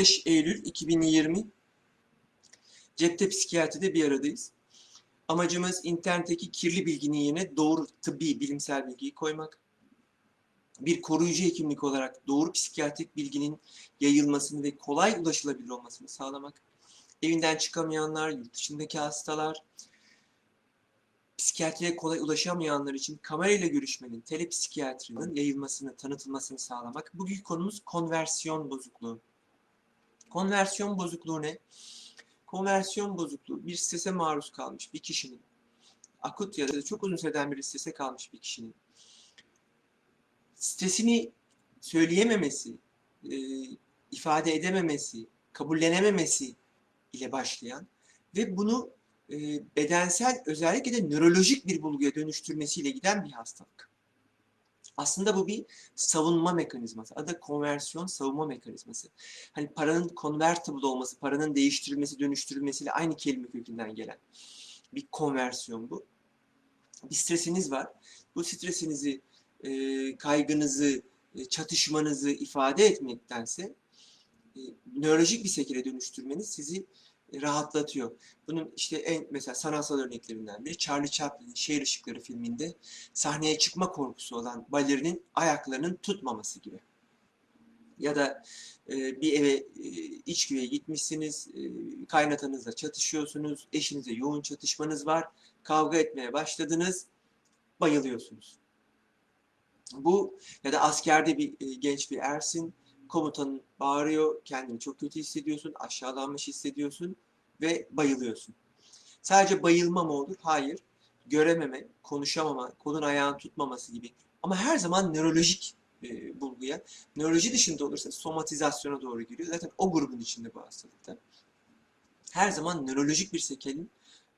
15 Eylül 2020 Cepte Psikiyatri'de bir aradayız. Amacımız internetteki kirli bilginin yerine doğru tıbbi, bilimsel bilgiyi koymak. Bir koruyucu hekimlik olarak doğru psikiyatrik bilginin yayılmasını ve kolay ulaşılabilir olmasını sağlamak. Evinden çıkamayanlar, yurt dışındaki hastalar, psikiyatriye kolay ulaşamayanlar için kamerayla görüşmenin, telepsikiyatrinin yayılmasını, tanıtılmasını sağlamak. Bugünkü konumuz konversiyon bozukluğu. Konversiyon bozukluğu ne? Konversiyon bozukluğu bir strese maruz kalmış bir kişinin, akut ya da çok uzun süreden bir strese kalmış bir kişinin stresini söyleyememesi, e, ifade edememesi, kabullenememesi ile başlayan ve bunu e, bedensel özellikle de nörolojik bir bulguya dönüştürmesiyle giden bir hastalık. Aslında bu bir savunma mekanizması. Adı konversiyon savunma mekanizması. Hani paranın convertible olması, paranın değiştirilmesi, dönüştürülmesiyle aynı kelime kökünden gelen bir konversiyon bu. Bir stresiniz var. Bu stresinizi, e, kaygınızı, e, çatışmanızı ifade etmektense e, nörolojik bir şekilde dönüştürmeniz sizi rahatlatıyor. Bunun işte en mesela sanatsal örneklerinden biri Charlie Chaplin'in Şehir Işıkları filminde sahneye çıkma korkusu olan balerinin ayaklarının tutmaması gibi. Ya da e, bir eve e, iç güveye gitmişsiniz, e, kaynatanızla çatışıyorsunuz, eşinizle yoğun çatışmanız var, kavga etmeye başladınız, bayılıyorsunuz. Bu ya da askerde bir e, genç bir ersin, komutanın bağırıyor, kendini çok kötü hissediyorsun, aşağılanmış hissediyorsun ve bayılıyorsun. Sadece bayılma mı olur? Hayır. Görememe, konuşamama, kolun ayağın tutmaması gibi. Ama her zaman nörolojik e, bulguya, nöroloji dışında olursa somatizasyona doğru giriyor. Zaten o grubun içinde bu hastalıkta. Her zaman nörolojik bir sekelin,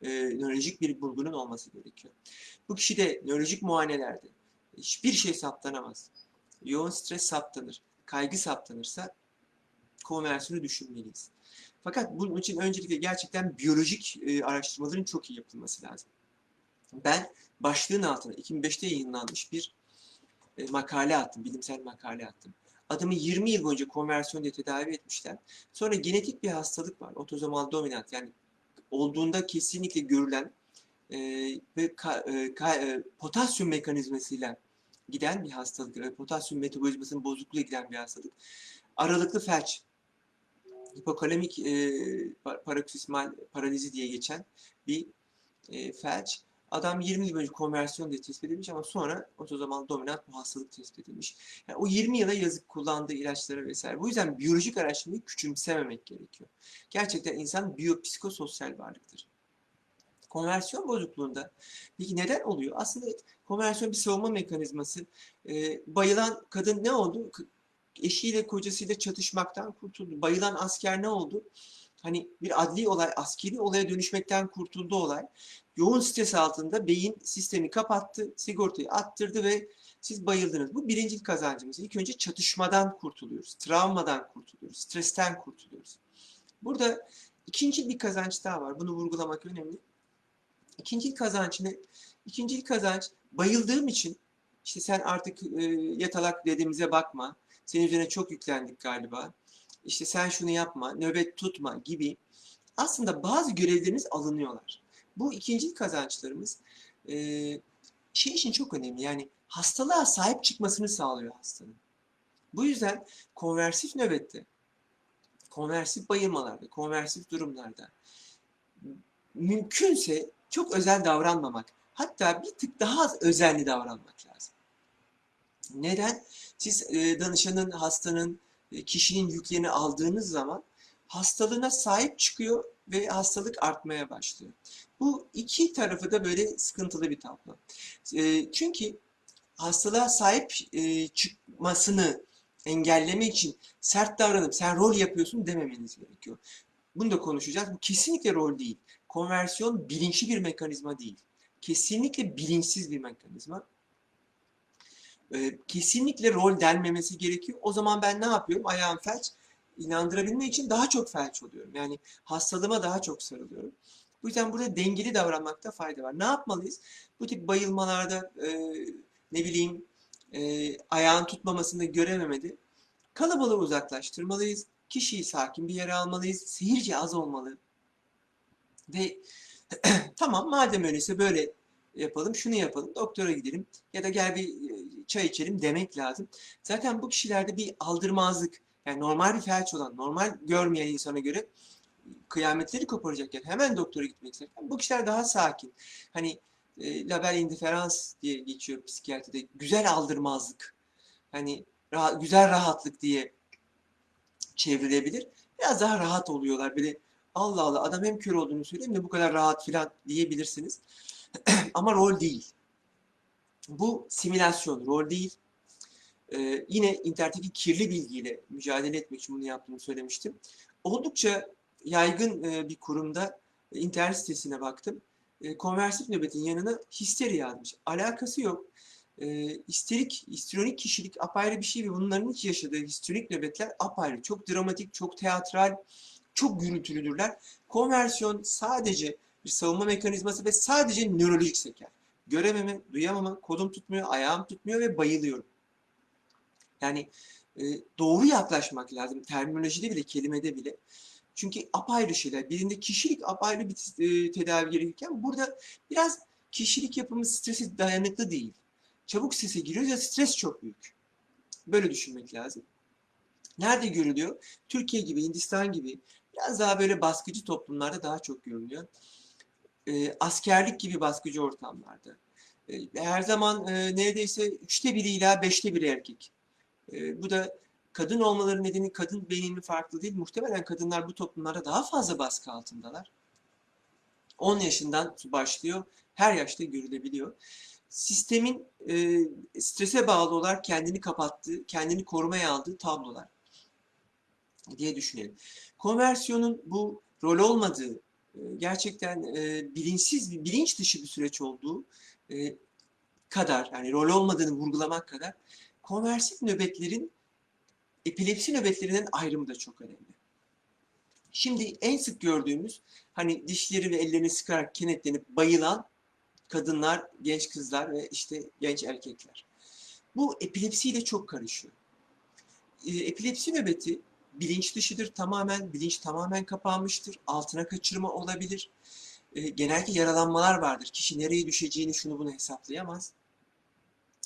e, nörolojik bir bulgunun olması gerekiyor. Bu kişi de nörolojik muayenelerde hiçbir şey saptanamaz. Yoğun stres saptanır kaygı saptanırsa konversiyonu düşünmeliyiz. Fakat bunun için öncelikle gerçekten biyolojik e, araştırmaların çok iyi yapılması lazım. Ben başlığın altına 2005'te yayınlanmış bir e, makale attım, bilimsel makale attım. Adamı 20 yıl boyunca konversiyon diye tedavi etmişler. Sonra genetik bir hastalık var, otozomal dominant yani olduğunda kesinlikle görülen e, ve ka, e, ka, e, potasyum mekanizmasıyla giden bir hastalık. E, potasyum metabolizmasının bozukluğu giden bir hastalık. Aralıklı felç, hipokalemik e, paroksismal paralizi diye geçen bir e, felç. Adam 20 yıl önce konversiyon diye tespit edilmiş ama sonra otozomal dominant bu hastalık tespit edilmiş. Yani o 20 yıla yazık kullandığı ilaçlara vesaire. Bu yüzden biyolojik araştırmayı küçümsememek gerekiyor. Gerçekten insan biyopsikososyal varlıktır. Konversiyon bozukluğunda peki neden oluyor? Aslında konversiyon bir savunma mekanizması. E, bayılan kadın ne oldu? Eşiyle kocasıyla çatışmaktan kurtuldu. Bayılan asker ne oldu? Hani bir adli olay, askeri olaya dönüşmekten kurtuldu olay. Yoğun stres altında beyin sistemi kapattı, sigortayı attırdı ve siz bayıldınız. Bu birinci kazancımız. İlk önce çatışmadan kurtuluyoruz, travmadan kurtuluyoruz, stresten kurtuluyoruz. Burada ikinci bir kazanç daha var. Bunu vurgulamak önemli. İkinci kazanç ne? İkinci kazanç bayıldığım için işte sen artık e, yatalak dediğimize bakma. Senin üzerine çok yüklendik galiba. İşte sen şunu yapma, nöbet tutma gibi aslında bazı görevleriniz alınıyorlar. Bu ikinci kazançlarımız e, şey için çok önemli. Yani hastalığa sahip çıkmasını sağlıyor hastanın. Bu yüzden konversif nöbette, konversif bayılmalarda, konversif durumlarda mümkünse çok özel davranmamak. Hatta bir tık daha az özenli davranmak lazım. Neden? Siz e, danışanın, hastanın, e, kişinin yüklerini aldığınız zaman hastalığına sahip çıkıyor ve hastalık artmaya başlıyor. Bu iki tarafı da böyle sıkıntılı bir tablo. E, çünkü hastalığa sahip çıkmasını engellemek için sert davranıp sen rol yapıyorsun dememeniz gerekiyor. Bunu da konuşacağız. Bu kesinlikle rol değil konversiyon bilinçli bir mekanizma değil. Kesinlikle bilinçsiz bir mekanizma. Ee, kesinlikle rol denmemesi gerekiyor. O zaman ben ne yapıyorum? Ayağım felç. İnandırabilmek için daha çok felç oluyorum. Yani hastalığıma daha çok sarılıyorum. Bu yüzden burada dengeli davranmakta fayda var. Ne yapmalıyız? Bu tip bayılmalarda e, ne bileyim e, ayağın tutmamasını görememedi. Kalabalığı uzaklaştırmalıyız. Kişiyi sakin bir yere almalıyız. Seyirci az olmalı. Ve tamam madem öyleyse böyle yapalım, şunu yapalım, doktora gidelim ya da gel bir e, çay içelim demek lazım. Zaten bu kişilerde bir aldırmazlık, yani normal bir felç olan, normal görmeyen insana göre kıyametleri koparacakken hemen doktora gitmek isterken bu kişiler daha sakin. Hani e, label indiferans diye geçiyor psikiyatride. Güzel aldırmazlık. Hani rahat, güzel rahatlık diye çevrilebilir. Biraz daha rahat oluyorlar. Böyle Allah Allah adam hem kör olduğunu söylüyor hem de bu kadar rahat filan diyebilirsiniz. Ama rol değil. Bu simülasyon, rol değil. Ee, yine internetteki kirli bilgiyle mücadele etmek için bunu yaptığımı söylemiştim. Oldukça yaygın e, bir kurumda e, internet sitesine baktım. E, konversif nöbetin yanına histeri yazmış. Alakası yok. E, histerik, histrionik kişilik apayrı bir şey ve bunların hiç yaşadığı histrionik nöbetler apayrı. Çok dramatik, çok teatral, çok gürültülüdürler. Konversiyon sadece bir savunma mekanizması ve sadece nörolojik seker. Görememe, duyamama, kolum tutmuyor, ayağım tutmuyor ve bayılıyorum. Yani e, doğru yaklaşmak lazım. Terminolojide bile, kelimede bile. Çünkü apayrı şeyler. Birinde kişilik apayrı bir e, tedavi gerekirken burada biraz kişilik yapımız strese dayanıklı değil. Çabuk strese giriyoruz ya stres çok büyük. Böyle düşünmek lazım. Nerede görülüyor? Türkiye gibi, Hindistan gibi biraz daha böyle baskıcı toplumlarda daha çok görülüyor. E, askerlik gibi baskıcı ortamlarda. E, her zaman e, neredeyse üçte biri ila beşte biri erkek. E, bu da kadın olmaları nedeni kadın beyninin farklı değil. Muhtemelen kadınlar bu toplumlarda daha fazla baskı altındalar. 10 yaşından başlıyor. Her yaşta görülebiliyor. Sistemin e, strese bağlı olarak kendini kapattığı, kendini korumaya aldığı tablolar diye düşünelim. Konversiyonun bu rol olmadığı, e, gerçekten e, bilinçsiz, bir bilinç dışı bir süreç olduğu e, kadar, yani rol olmadığını vurgulamak kadar konversif nöbetlerin epilepsi nöbetlerinden ayrımı da çok önemli. Şimdi en sık gördüğümüz hani dişleri ve ellerini sıkarak kenetlenip bayılan kadınlar, genç kızlar ve işte genç erkekler. Bu epilepsiyle çok karışıyor. Epilepsi nöbeti bilinç dışıdır tamamen, bilinç tamamen kapanmıştır, altına kaçırma olabilir. E, genellikle yaralanmalar vardır. Kişi nereye düşeceğini şunu bunu hesaplayamaz.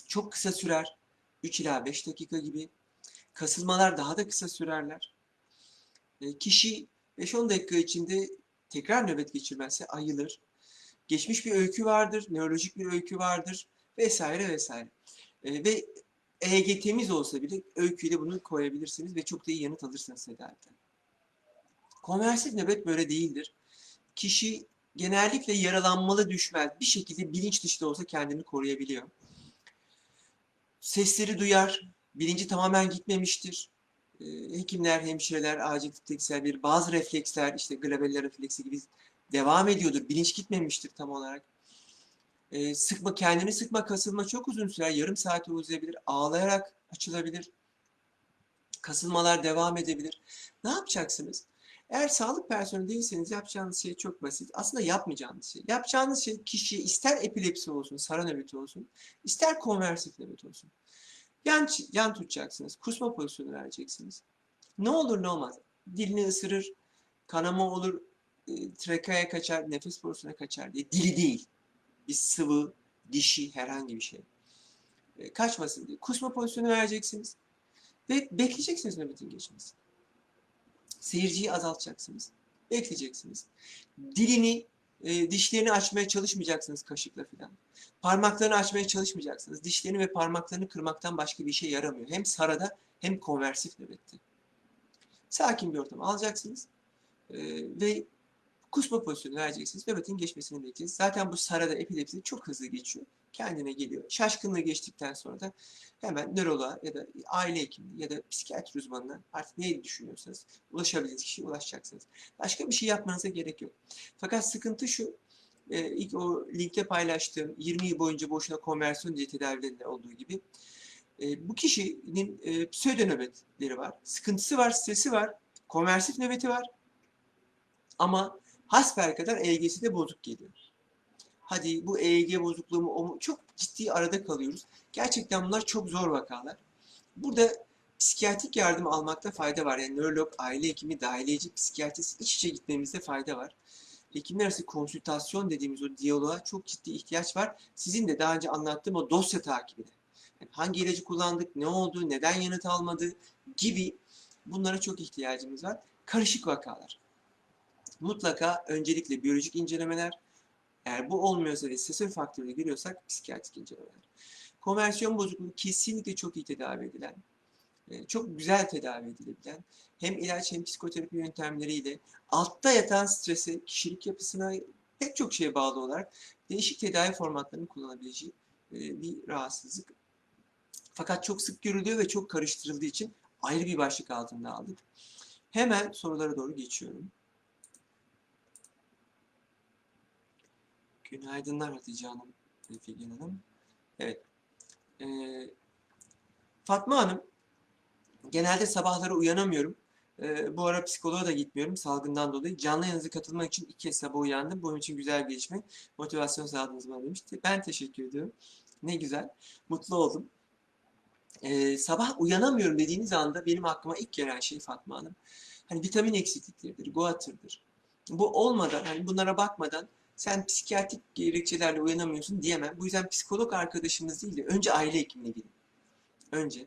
Çok kısa sürer. 3 ila 5 dakika gibi. Kasılmalar daha da kısa sürerler. E, kişi 5-10 dakika içinde tekrar nöbet geçirmezse ayılır. Geçmiş bir öykü vardır, nörolojik bir öykü vardır vesaire vesaire. E, ve EEG temiz olsa bile öyküyle bunu koyabilirsiniz ve çok da iyi yanıt alırsınız tedaviden. Konversif nöbet böyle değildir. Kişi genellikle yaralanmalı düşmez. Bir şekilde bilinç dışı olsa kendini koruyabiliyor. Sesleri duyar, bilinci tamamen gitmemiştir. E, hekimler, hemşireler, acil tıp teknisyenler bir bazı refleksler, işte Glabeller refleksi gibi devam ediyordur. Bilinç gitmemiştir tam olarak. E, sıkma, kendini sıkma, kasılma çok uzun sürer. Yarım saate uzayabilir. Ağlayarak açılabilir. Kasılmalar devam edebilir. Ne yapacaksınız? Eğer sağlık personeli değilseniz yapacağınız şey çok basit. Aslında yapmayacağınız şey. Yapacağınız şey kişiye ister epilepsi olsun, sara nöbeti olsun, ister konversif nöbet olsun. Yan, yan tutacaksınız. Kusma pozisyonu vereceksiniz. Ne olur ne olmaz. Dilini ısırır, kanama olur, e, trakaya kaçar, nefes borusuna kaçar diye. Dili değil. Bir sıvı, dişi, herhangi bir şey. E, kaçmasın diye. Kusma pozisyonu vereceksiniz. Ve bekleyeceksiniz nöbetin geçmesini. Seyirciyi azaltacaksınız. Bekleyeceksiniz. Dilini, e, dişlerini açmaya çalışmayacaksınız kaşıkla filan. Parmaklarını açmaya çalışmayacaksınız. Dişlerini ve parmaklarını kırmaktan başka bir şey yaramıyor. Hem sarada hem konversif nöbette. Sakin bir ortam alacaksınız. E, ve kusma pozisyonu vereceksiniz. Nöbetin geçmesini bekleyeceğiz. Zaten bu sarada epilepsi çok hızlı geçiyor. Kendine geliyor. Şaşkınlığı geçtikten sonra da hemen nöroloğa ya da aile hekimine ya da psikiyatri uzmanına artık neyi düşünüyorsanız ulaşabildiğiniz kişiye ulaşacaksınız. Başka bir şey yapmanıza gerek yok. Fakat sıkıntı şu, e, ilk o linkte paylaştığım 20 yıl boyunca boşuna konversiyon diye tedavilerinde olduğu gibi e, bu kişinin e, pseudo nöbetleri var. Sıkıntısı var, stresi var, konversif nöbeti var. Ama hasbelkader EEG'si de bozuk geliyor. Hadi bu EEG bozukluğu mu? Çok ciddi arada kalıyoruz. Gerçekten bunlar çok zor vakalar. Burada psikiyatrik yardım almakta fayda var. Yani nörolog, aile hekimi, dahiliyeci, psikiyatrist iç içe gitmemizde fayda var. Hekimler arası konsültasyon dediğimiz o diyaloğa çok ciddi ihtiyaç var. Sizin de daha önce anlattığım o dosya takibine. Yani hangi ilacı kullandık, ne oldu, neden yanıt almadı gibi bunlara çok ihtiyacımız var. Karışık vakalar. Mutlaka öncelikle biyolojik incelemeler, eğer bu olmuyorsa ve stresör faktörü görüyorsak psikiyatrik incelemeler. Konversiyon bozukluğu kesinlikle çok iyi tedavi edilen, e, çok güzel tedavi edilebilen hem ilaç hem psikoterapi yöntemleriyle altta yatan strese, kişilik yapısına pek çok şeye bağlı olarak değişik tedavi formatlarını kullanabileceği e, bir rahatsızlık. Fakat çok sık görülüyor ve çok karıştırıldığı için ayrı bir başlık altında aldık. Hemen sorulara doğru geçiyorum. Günaydınlar Hatice Hanım Figen Hanım. Evet. Ee, Fatma Hanım, genelde sabahları uyanamıyorum. Ee, bu ara psikoloğa da gitmiyorum salgından dolayı. Canlı yayınınıza katılmak için iki kez sabah uyandım. Bunun için güzel gelişme, motivasyon sağladınız bana demişti. Ben teşekkür ediyorum. Ne güzel. Mutlu oldum. Ee, sabah uyanamıyorum dediğiniz anda benim aklıma ilk gelen şey Fatma Hanım. Hani vitamin eksiklikleridir, guatırdır. Bu olmadan, hani bunlara bakmadan sen psikiyatrik gerekçelerle uyanamıyorsun diyemem. Bu yüzden psikolog arkadaşımız değil de önce aile hekimine gidin. Önce.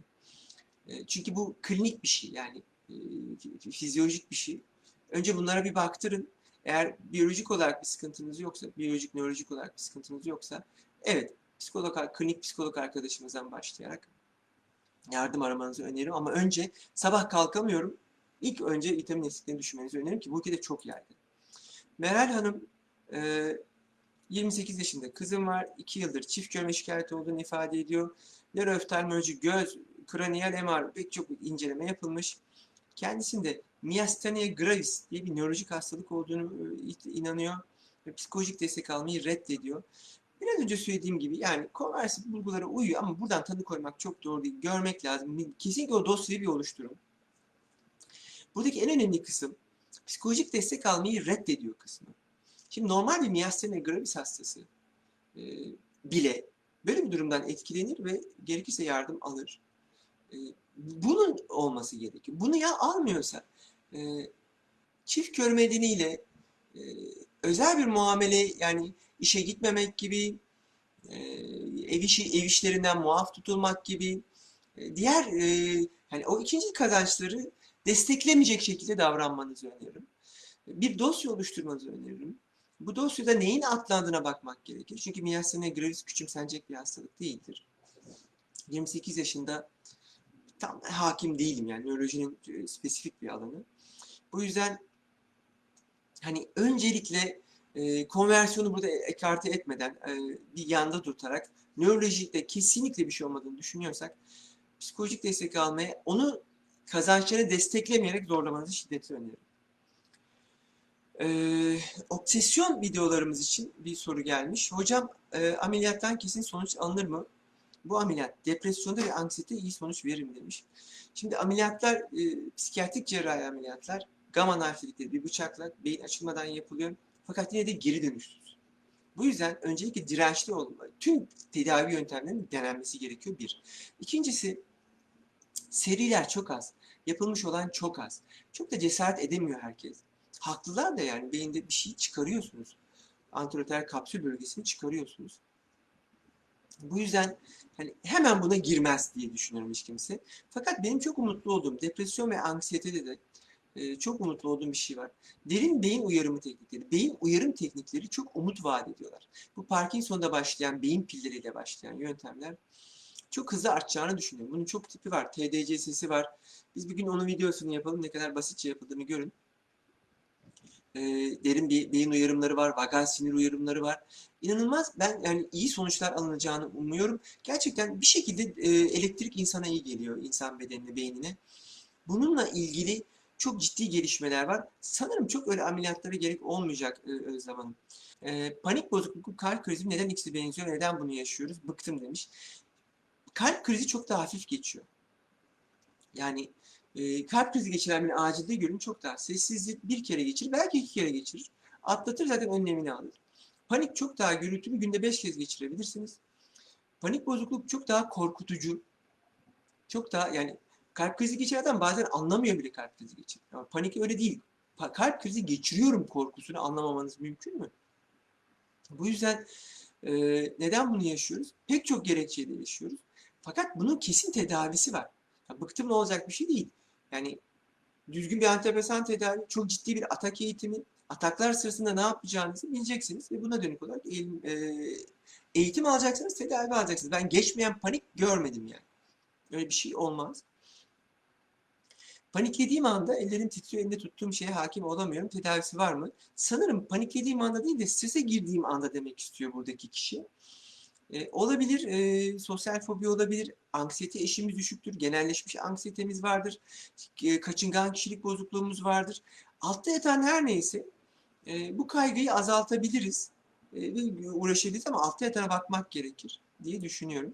E, Çünkü bu klinik bir şey yani e, fi- fizyolojik bir şey. Önce bunlara bir baktırın. Eğer biyolojik olarak bir sıkıntınız yoksa, biyolojik, nörolojik olarak bir sıkıntınız yoksa, evet, psikolog, klinik psikolog arkadaşımızdan başlayarak yardım aramanızı öneririm. Ama önce sabah kalkamıyorum. İlk önce vitamin eksikliğini düşünmenizi öneririm ki bu ülkede çok yaygın. Meral Hanım e, 28 yaşında kızım var. 2 yıldır çift görme şikayeti olduğunu ifade ediyor. Nörooftalmoloji, göz, kraniyal MR pek çok inceleme yapılmış. Kendisinde miastenia gravis diye bir nörolojik hastalık olduğunu e, inanıyor ve psikolojik destek almayı reddediyor. Biraz önce söylediğim gibi yani konversif bulgulara uyuyor ama buradan tanı koymak çok doğru değil. Görmek lazım. Kesinlikle o dosyayı bir oluşturun. Buradaki en önemli kısım psikolojik destek almayı reddediyor kısmı. Şimdi normal bir miastenia gravis hastası e, bile böyle bir durumdan etkilenir ve gerekirse yardım alır. E, bunun olması gerekiyor. Bunu ya almıyorsa e, çift görme nedeniyle e, özel bir muamele yani işe gitmemek gibi e, ev işi ev işlerinden muaf tutulmak gibi e, diğer e, hani o ikinci kazançları desteklemeyecek şekilde davranmanızı öneririm. Bir dosya oluşturmanızı öneririm. Bu dosyada neyin atlandığına bakmak gerekir. Çünkü miastenia gravis küçümsenecek bir hastalık değildir. 28 yaşında tam hakim değilim yani nörolojinin e, spesifik bir alanı. Bu yüzden hani öncelikle e, konversiyonu burada ekarte etmeden e, bir yanda tutarak nörolojide kesinlikle bir şey olmadığını düşünüyorsak psikolojik destek almaya onu kazançları desteklemeyerek zorlamanızı şiddetle öneririm. Ee, obsesyon videolarımız için bir soru gelmiş. Hocam e, ameliyattan kesin sonuç alınır mı? Bu ameliyat depresyonda ve anksiyete iyi sonuç verir mi demiş. Şimdi ameliyatlar, e, psikiyatrik cerrahi ameliyatlar, gamma knife dedikleri bir bıçakla beyin açılmadan yapılıyor. Fakat yine de geri dönüşsüz. Bu yüzden öncelikle dirençli olma, tüm tedavi yöntemlerinin denenmesi gerekiyor bir. İkincisi seriler çok az. Yapılmış olan çok az. Çok da cesaret edemiyor herkes. Haklılar da yani beyinde bir şey çıkarıyorsunuz. Antroter kapsül bölgesini çıkarıyorsunuz. Bu yüzden hani hemen buna girmez diye düşünüyorum hiç kimse. Fakat benim çok umutlu olduğum depresyon ve anksiyetede de e, çok umutlu olduğum bir şey var. Derin beyin uyarımı teknikleri, beyin uyarım teknikleri çok umut vaat ediyorlar. Bu Parkinson'da başlayan, beyin pilleriyle başlayan yöntemler çok hızlı artacağını düşünüyorum. Bunun çok tipi var. TDCS'si var. Biz bir gün onun videosunu yapalım. Ne kadar basitçe yapıldığını görün. E, derin bir beyin uyarımları var. Vagal sinir uyarımları var. İnanılmaz. Ben yani iyi sonuçlar alınacağını umuyorum. Gerçekten bir şekilde e, elektrik insana iyi geliyor. insan bedenine, beynine. Bununla ilgili çok ciddi gelişmeler var. Sanırım çok öyle ameliyatlara gerek olmayacak e, Özlem. E, panik bozukluğu, kalp krizi neden ikisi benziyor, neden bunu yaşıyoruz? Bıktım demiş. Kalp krizi çok daha hafif geçiyor. Yani e, kalp krizi geçiren bir acilde görün çok daha sessizlik bir kere geçirir, belki iki kere geçirir. Atlatır zaten önlemini alır. Panik çok daha gürültülü, günde beş kez geçirebilirsiniz. Panik bozukluk çok daha korkutucu. Çok daha yani Kalp krizi geçiren adam bazen anlamıyor bile kalp krizi geçiren. Ama panik öyle değil. Pa- kalp krizi geçiriyorum korkusunu anlamamanız mümkün mü? Bu yüzden e, neden bunu yaşıyoruz? Pek çok gerekçeyle yaşıyoruz. Fakat bunun kesin tedavisi var. Ya, bıktım ne olacak bir şey değil. Yani düzgün bir antidepresan tedavi, çok ciddi bir atak eğitimi, ataklar sırasında ne yapacağınızı bileceksiniz ve buna dönük olarak eğitim, e, eğitim alacaksınız, tedavi alacaksınız. Ben geçmeyen panik görmedim yani. Öyle bir şey olmaz. Paniklediğim anda ellerim titriyor, elinde tuttuğum şeye hakim olamıyorum. Tedavisi var mı? Sanırım paniklediğim anda değil de strese girdiğim anda demek istiyor buradaki kişi. E, olabilir, e, sosyal fobi olabilir, anksiyete eşiğimiz düşüktür, genelleşmiş anksiyetemiz vardır, e, kaçıngan kişilik bozukluğumuz vardır. Altta yatan her neyse e, bu kaygıyı azaltabiliriz e, uğraşabiliriz ama altta yatana bakmak gerekir diye düşünüyorum.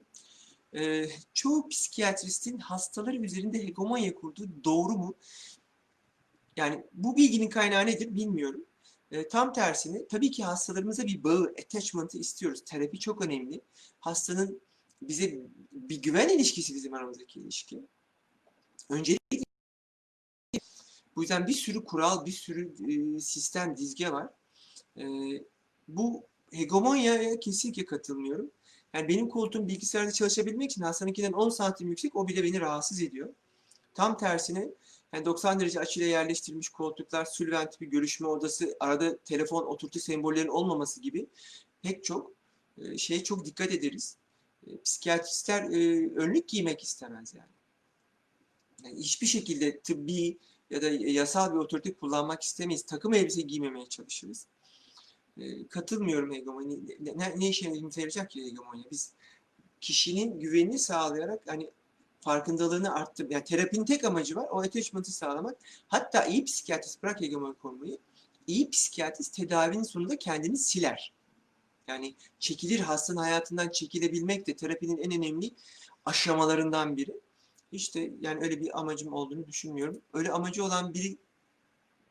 E, çoğu psikiyatristin hastaları üzerinde hegemonya kurduğu doğru mu? Yani bu bilginin kaynağı nedir bilmiyorum. E, tam tersine tabii ki hastalarımıza bir bağı, attachment'ı istiyoruz. Terapi çok önemli. Hastanın bize bir güven ilişkisi bizim aramızdaki ilişki. Öncelikle bu yüzden bir sürü kural, bir sürü e, sistem, dizge var. E, bu hegemonyaya kesinlikle katılmıyorum. Yani benim koltuğum bilgisayarda çalışabilmek için hastanınkinden 10 santim yüksek o bile beni rahatsız ediyor. Tam tersine yani 90 derece açıyla yerleştirilmiş koltuklar, sülvent bir görüşme odası, arada telefon, oturtu sembollerin olmaması gibi pek çok e, şeye çok dikkat ederiz. E, Psikiyatristler e, önlük giymek istemez yani. yani. Hiçbir şekilde tıbbi ya da yasal bir otorite kullanmak istemeyiz. Takım elbise giymemeye çalışırız. Katılmıyorum hegemonya. Ne, ne, ne işe yarayacak ki hegemonya? Biz kişinin güvenini sağlayarak hani farkındalığını arttır. Yani terapinin tek amacı var. O attachment'ı sağlamak. Hatta iyi psikiyatrist bırak hegemonya konuyu. İyi psikiyatrist tedavinin sonunda kendini siler. Yani çekilir hastanın hayatından çekilebilmek de terapinin en önemli aşamalarından biri. İşte yani öyle bir amacım olduğunu düşünmüyorum. Öyle amacı olan biri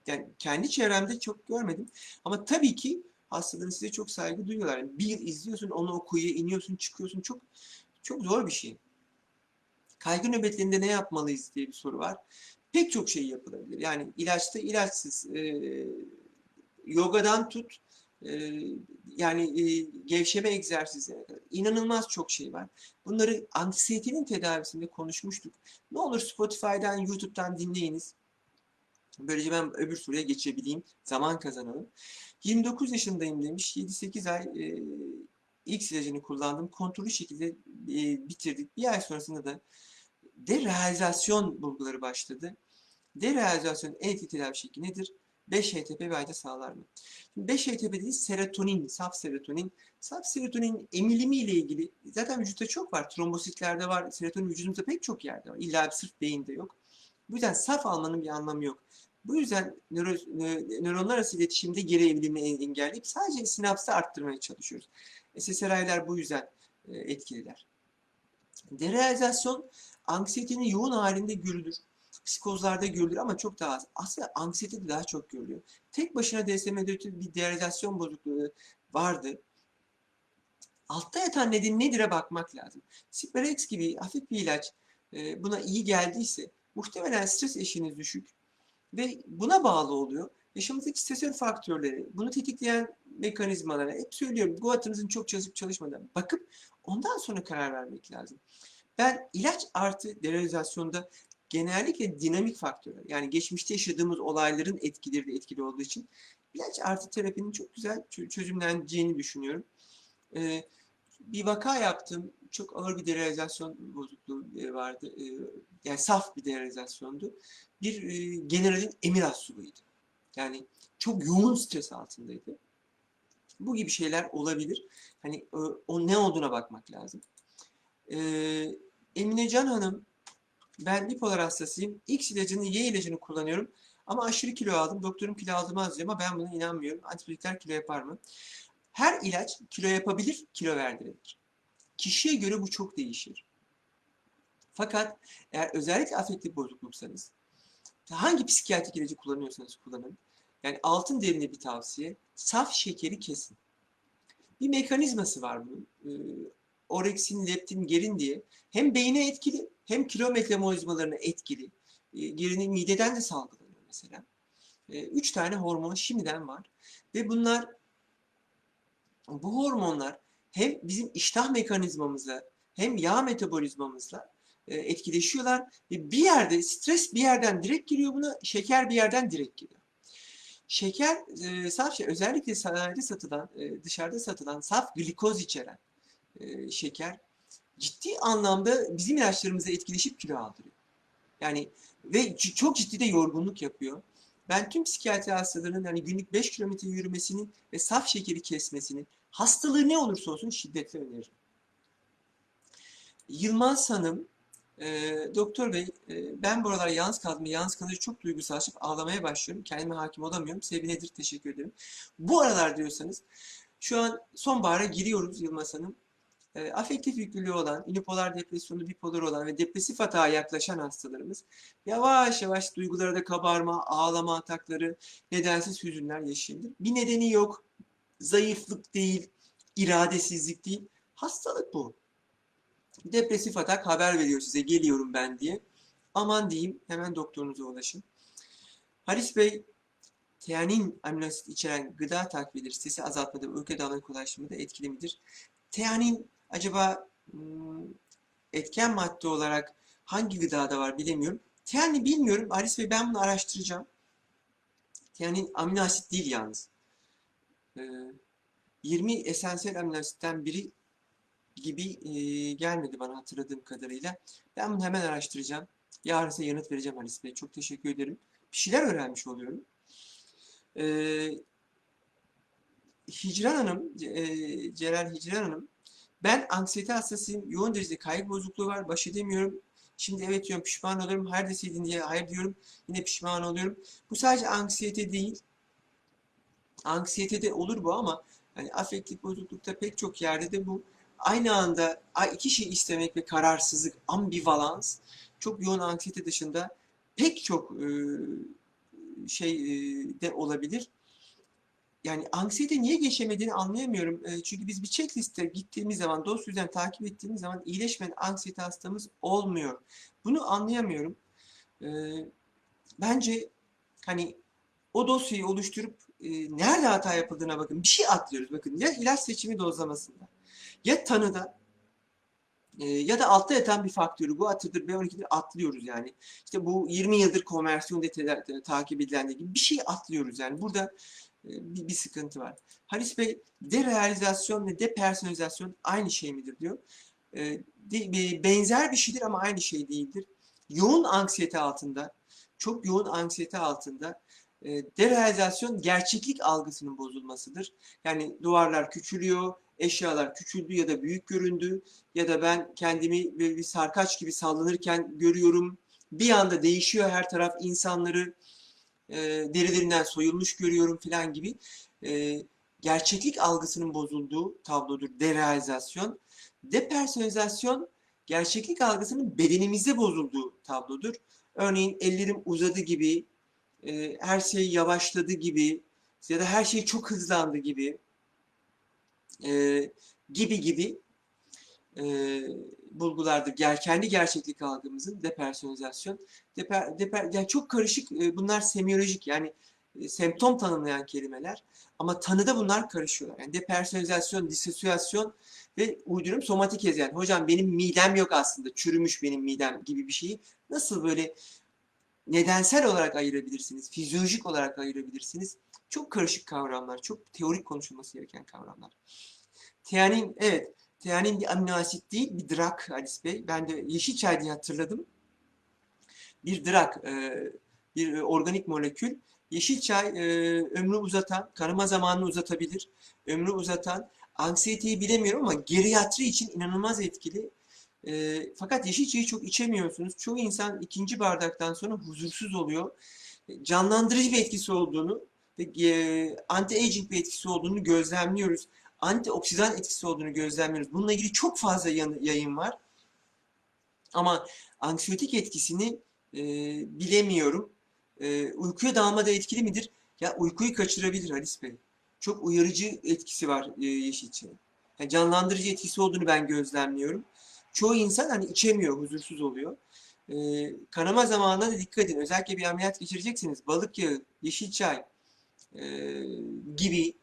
yani kendi çevremde çok görmedim. Ama tabii ki hastaların size çok saygı duyuyorlar. Yani bir yıl izliyorsun, onu okuyor, iniyorsun, çıkıyorsun. Çok çok zor bir şey. Kaygı nöbetlerinde ne yapmalıyız diye bir soru var. Pek çok şey yapılabilir. Yani ilaçta ilaçsız, e, yogadan tut, e, yani e, gevşeme egzersizlerine kadar inanılmaz çok şey var. Bunları anksiyetenin tedavisinde konuşmuştuk. Ne olur Spotify'dan, YouTube'dan dinleyiniz. Böylece ben öbür soruya geçebileyim, zaman kazanalım. 29 yaşındayım demiş, 7-8 ay e, ilk ilacını kullandım, kontrollü şekilde e, bitirdik. Bir ay sonrasında da derealizasyon bulguları başladı. Derealizasyonun en etkili tedavi şekli nedir? 5-HTP bir ayda sağlar mı? 5-HTP dediği serotonin, saf serotonin. Saf serotonin emilimi ile ilgili zaten vücutta çok var. Trombositlerde var, serotonin vücudumuzda pek çok yerde var. İlla sırf beyinde yok. Bu yüzden saf almanın bir anlamı yok. Bu yüzden nöro, nöronlar arası iletişimde geri evrimini engelleyip sadece sinapsı arttırmaya çalışıyoruz. SSRI'ler bu yüzden e, etkililer. Derealizasyon anksiyetenin yoğun halinde görülür. Psikozlarda görülür ama çok daha az. Aslında anksiyete daha çok görülüyor. Tek başına DSM-4 bir derealizasyon bozukluğu vardı. Altta yatan neden nedir'e bakmak lazım. Ciprex gibi hafif bir ilaç e, buna iyi geldiyse muhtemelen stres eşiğiniz düşük ve buna bağlı oluyor. Yaşamımızdaki stresör faktörleri, bunu tetikleyen mekanizmalara hep söylüyorum. Guat'ınızın çok çalışıp çalışmadan bakıp ondan sonra karar vermek lazım. Ben ilaç artı derealizasyonda genellikle dinamik faktörler yani geçmişte yaşadığımız olayların etkileri de etkili olduğu için ilaç artı terapinin çok güzel çözümleneceğini düşünüyorum. Ee, bir vaka yaptım. Çok ağır bir derealizasyon bozukluğu vardı. Ee, yani saf bir derealizasyondu. Bir e, generalin emir astsubayıydı. Yani çok yoğun stres altındaydı. Bu gibi şeyler olabilir. Hani o ne olduğuna bakmak lazım. Ee, Emine Can Hanım, ben bipolar hastasıyım. X ilacını, Y ilacını kullanıyorum. Ama aşırı kilo aldım. Doktorum kilo aldırmaz diyor ama ben buna inanmıyorum. Antibiyotikler kilo yapar mı? Her ilaç kilo yapabilir, kilo verdirebilir. Kişiye göre bu çok değişir. Fakat eğer özellikle afektif bozukluksanız, hangi psikiyatrik ilacı kullanıyorsanız kullanın. Yani altın değerinde bir tavsiye, saf şekeri kesin. Bir mekanizması var bunun. Ee, oreksin, leptin, gerin diye hem beyne etkili hem kilo metabolizmalarına etkili. E, mideden de salgılanıyor mesela. E, üç tane hormon şimdiden var. Ve bunlar bu hormonlar hem bizim iştah mekanizmamızla hem yağ metabolizmamızla e, etkileşiyorlar ve bir yerde stres bir yerden direkt giriyor buna, şeker bir yerden direkt giriyor. Şeker, e, saf şey, özellikle sanayide satılan, e, dışarıda satılan saf glikoz içeren e, şeker ciddi anlamda bizim ilaçlarımıza etkileşip kilo aldırıyor. Yani ve çok ciddi de yorgunluk yapıyor. Ben tüm psikiyatri hastalarının hani günlük 5 kilometre yürümesini ve saf şekeri kesmesini hastalığı ne olursa olsun şiddetle öneririm. Yılmaz Hanım, e, doktor bey e, ben bu aralar yalnız kaldım. Yalnız kalınca çok duygusallaşıp ağlamaya başlıyorum. Kendime hakim olamıyorum. Sebebi nedir? Teşekkür ederim. Bu aralar diyorsanız şu an sonbahara giriyoruz Yılmaz Hanım. E, afektif yüklülüğü olan, unipolar depresyonu, bipolar olan ve depresif hata yaklaşan hastalarımız yavaş yavaş duygularda kabarma, ağlama atakları, nedensiz hüzünler yaşayabilir. Bir nedeni yok. Zayıflık değil, iradesizlik değil. Hastalık bu. Depresif atak haber veriyor size geliyorum ben diye. Aman diyeyim hemen doktorunuza ulaşın. Haris Bey, teanin aminoasit içeren gıda takviyeleri stresi azaltmada ve uyku dalga kolaylaştırmada etkili midir? Teanin acaba etken madde olarak hangi gıdada var bilemiyorum. Teanin bilmiyorum. Haris Bey ben bunu araştıracağım. Teanin aminoasit değil yalnız. Ee, 20 esansiyel aminoasitten biri gibi gelmedi bana hatırladığım kadarıyla. Ben bunu hemen araştıracağım. Yarın size yanıt vereceğim Halis Bey. Çok teşekkür ederim. Bir şeyler öğrenmiş oluyorum. Hicran Hanım, e, Celal Hicran Hanım, ben anksiyete hastasıyım. Yoğun derecede kaygı bozukluğu var. Baş edemiyorum. Şimdi evet diyorum pişman oluyorum. Her deseydin diye hayır diyorum. Yine pişman oluyorum. Bu sadece anksiyete değil. Anksiyetede olur bu ama hani afektif bozuklukta pek çok yerde de bu aynı anda iki şey istemek ve kararsızlık, ambivalans çok yoğun anksiyete dışında pek çok şey de olabilir. Yani anksiyete niye geçemediğini anlayamıyorum. Çünkü biz bir checkliste gittiğimiz zaman, dosya üzerine takip ettiğimiz zaman iyileşmeyen anksiyete hastamız olmuyor. Bunu anlayamıyorum. Bence hani o dosyayı oluşturup e, nerede hata yapıldığına bakın. Bir şey atlıyoruz bakın. Ya ilaç seçimi dozlamasında ya tanıda ya da altta yatan bir faktörü bu atıdır B12'dir atlıyoruz yani. İşte bu 20 yıldır detayları takip edilen gibi bir şey atlıyoruz yani. Burada bir, bir sıkıntı var. Halis Bey derealizasyon ve depersonalizasyon aynı şey midir diyor. E, de, benzer bir şeydir ama aynı şey değildir. Yoğun anksiyete altında, çok yoğun anksiyete altında e, derealizasyon gerçeklik algısının bozulmasıdır. Yani duvarlar küçülüyor, eşyalar küçüldü ya da büyük göründü ya da ben kendimi bir sarkaç gibi sallanırken görüyorum. Bir anda değişiyor her taraf insanları e, derilerinden soyulmuş görüyorum falan gibi e, gerçeklik algısının bozulduğu tablodur derealizasyon. Depersonalizasyon gerçeklik algısının bedenimizde bozulduğu tablodur. Örneğin ellerim uzadı gibi, e, her şey yavaşladı gibi ya da her şey çok hızlandı gibi e, gibi gibi e, bulgulardır. Ger kendi gerçeklik algımızın depersonalizasyon. Deper, deper, yani çok karışık e, bunlar semiyolojik yani e, semptom tanımlayan kelimeler ama tanıda bunlar karışıyorlar. Yani depersonalizasyon, disosyasyon ve uydurum somatik ez yani hocam benim midem yok aslında çürümüş benim midem gibi bir şeyi nasıl böyle nedensel olarak ayırabilirsiniz, fizyolojik olarak ayırabilirsiniz. Çok karışık kavramlar, çok teorik konuşulması gereken kavramlar. Teanin, evet, teanin bir amino asit değil, bir drug Alice Bey. Ben de yeşil çay diye hatırladım. Bir drug, e, bir organik molekül. Yeşil çay e, ömrü uzatan, kanama zamanını uzatabilir. Ömrü uzatan, anksiyeteyi bilemiyorum ama geriatri için inanılmaz etkili. E, fakat yeşil çayı çok içemiyorsunuz. Çoğu insan ikinci bardaktan sonra huzursuz oluyor. Canlandırıcı bir etkisi olduğunu e, anti-aging bir etkisi olduğunu gözlemliyoruz. Antioksidan etkisi olduğunu gözlemliyoruz. Bununla ilgili çok fazla yayın var. Ama anksiyotik etkisini e, bilemiyorum. E, uykuya dalmada etkili midir? Ya uykuyu kaçırabilir Halis Bey. Çok uyarıcı etkisi var e, yeşil çayın. Yani canlandırıcı etkisi olduğunu ben gözlemliyorum. Çoğu insan hani içemiyor, huzursuz oluyor. Ee, kanama zamanında da dikkat edin. Özellikle bir ameliyat geçireceksiniz. Balık yağı, yeşil çay e, gibi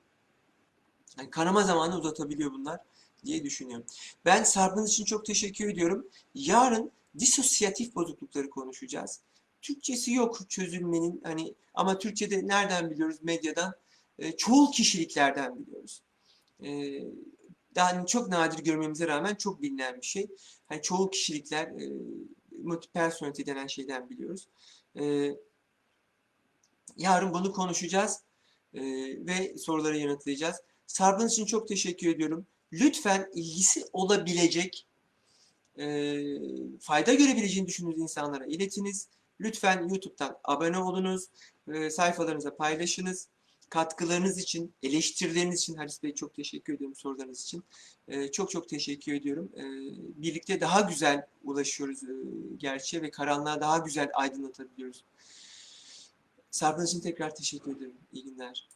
yani kanama zamanını uzatabiliyor bunlar diye düşünüyorum. Ben Sarp'ın için çok teşekkür ediyorum. Yarın disosyatif bozuklukları konuşacağız. Türkçesi yok çözülmenin hani ama Türkçe'de nereden biliyoruz medyadan? E, çoğul kişiliklerden biliyoruz. E, daha çok nadir görmemize rağmen çok bilinen bir şey. Hani çoğul kişilikler e, multipersonality denen şeyden biliyoruz. E, yarın bunu konuşacağız e, ve soruları yanıtlayacağız. Sarp'ın için çok teşekkür ediyorum. Lütfen ilgisi olabilecek, e, fayda görebileceğini düşündüğünüz insanlara iletiniz. Lütfen YouTube'dan abone olunuz, e, sayfalarınıza paylaşınız. Katkılarınız için, eleştirileriniz için Haris Bey çok teşekkür ediyorum sorularınız için. E, çok çok teşekkür ediyorum. E, birlikte daha güzel ulaşıyoruz e, gerçeğe ve karanlığa daha güzel aydınlatabiliyoruz. Sarp'ın için tekrar teşekkür ederim. İyi günler.